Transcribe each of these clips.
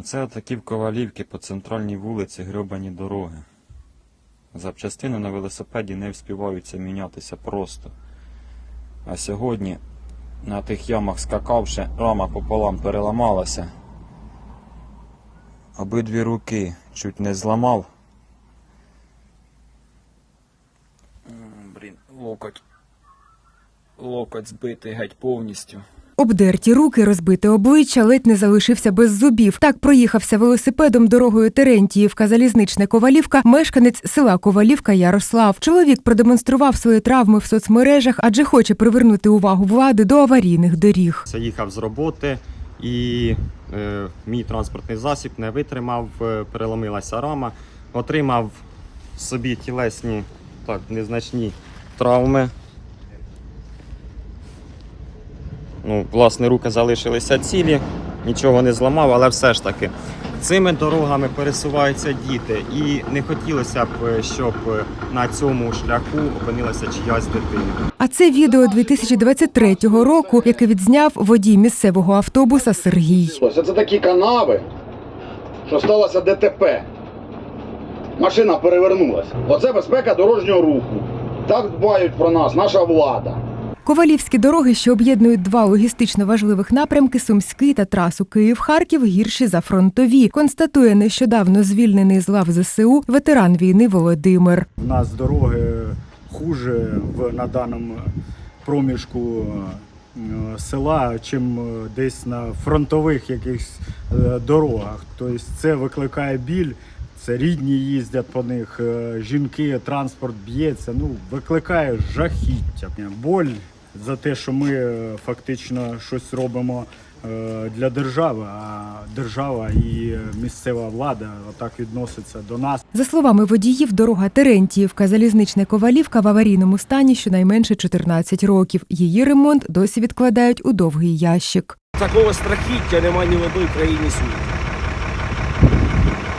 Оце отакі в Ковалівки по центральній вулиці грьобані дороги. Запчастини на велосипеді не вспіваються мінятися просто. А сьогодні на тих ямах скакавши, рама пополам переламалася. Обидві руки чуть не зламав. Блін, локоть. Локоть збитий геть повністю. Обдерті руки, розбите обличчя, ледь не залишився без зубів. Так проїхався велосипедом дорогою Терентіївка, залізничне Ковалівка, мешканець села Ковалівка Ярослав. Чоловік продемонстрував свої травми в соцмережах, адже хоче привернути увагу влади до аварійних доріг. Це їхав з роботи і е, мій транспортний засіб не витримав, е, переломилася рама, отримав собі тілесні так, незначні травми. Ну, власне, руки залишилися цілі, нічого не зламав, але все ж таки цими дорогами пересуваються діти, і не хотілося б, щоб е, на цьому шляху опинилася чиясь дитина. А це відео 2023 року, яке відзняв водій місцевого автобуса Сергій. Ось це такі канави, що сталося ДТП. Машина перевернулася. Оце безпека дорожнього руху. Так дбають про нас, наша влада. Ковалівські дороги, що об'єднують два логістично важливих напрямки Сумський та трасу Київ-Харків, гірші за фронтові. Констатує нещодавно звільнений з лав ЗСУ ветеран війни Володимир. У нас дороги хуже в, на даному проміжку е, села, чим е, десь на фронтових якихось е, дорогах. Тобто це викликає біль. Це рідні їздять по них, жінки, транспорт б'ється. Ну, викликає жахіття. Боль за те, що ми е, фактично щось робимо е, для держави, а держава і місцева влада отак відноситься до нас. За словами водіїв, дорога Терентіївка, залізничне Ковалівка в аварійному стані щонайменше 14 років. Її ремонт досі відкладають у довгий ящик. Такого страхіття немає ні в одній країні світу.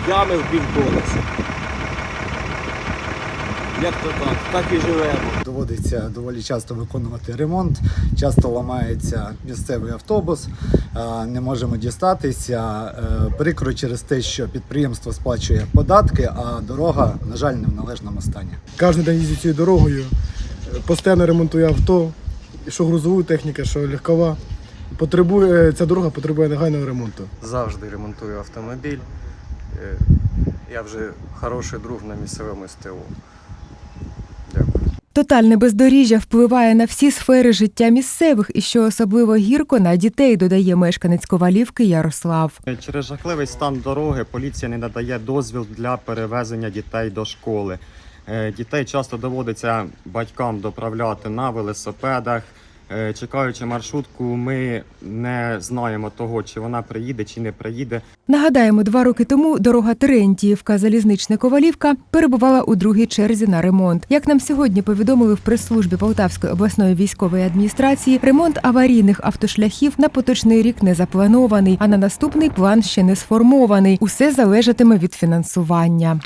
Ями в півколеса. Як то так? Так і живемо. Доводиться доволі часто виконувати ремонт. Часто ламається місцевий автобус, е, не можемо дістатися. Е, Прикро через те, що підприємство сплачує податки, а дорога, на жаль, не в належному стані. Кожен день їздю цією дорогою, е, постійно ремонтую авто, що грузову техніку, що легкова. Потребує, ця дорога потребує негайного ремонту. завжди ремонтую автомобіль. Е, Я вже хороший друг на місцевому СТО. Тотальне бездоріжжя впливає на всі сфери життя місцевих і що особливо гірко на дітей, додає мешканець Ковалівки Ярослав. Через жахливий стан дороги поліція не надає дозвіл для перевезення дітей до школи. Е, Дітей часто доводиться батькам доправляти на велосипедах. Е, Чекаючи маршрутку, ми не знаємо того, чи вона приїде, чи не приїде. Нагадаємо, два роки тому дорога Терентіївка, залізничне Ковалівка перебувала у другій черзі на ремонт. Як нам сьогодні повідомили в прес-службі Полтавської обласної військової адміністрації, ремонт аварійних автошляхів на поточний рік не запланований, а на наступний план ще не сформований. Усе залежатиме від фінансування.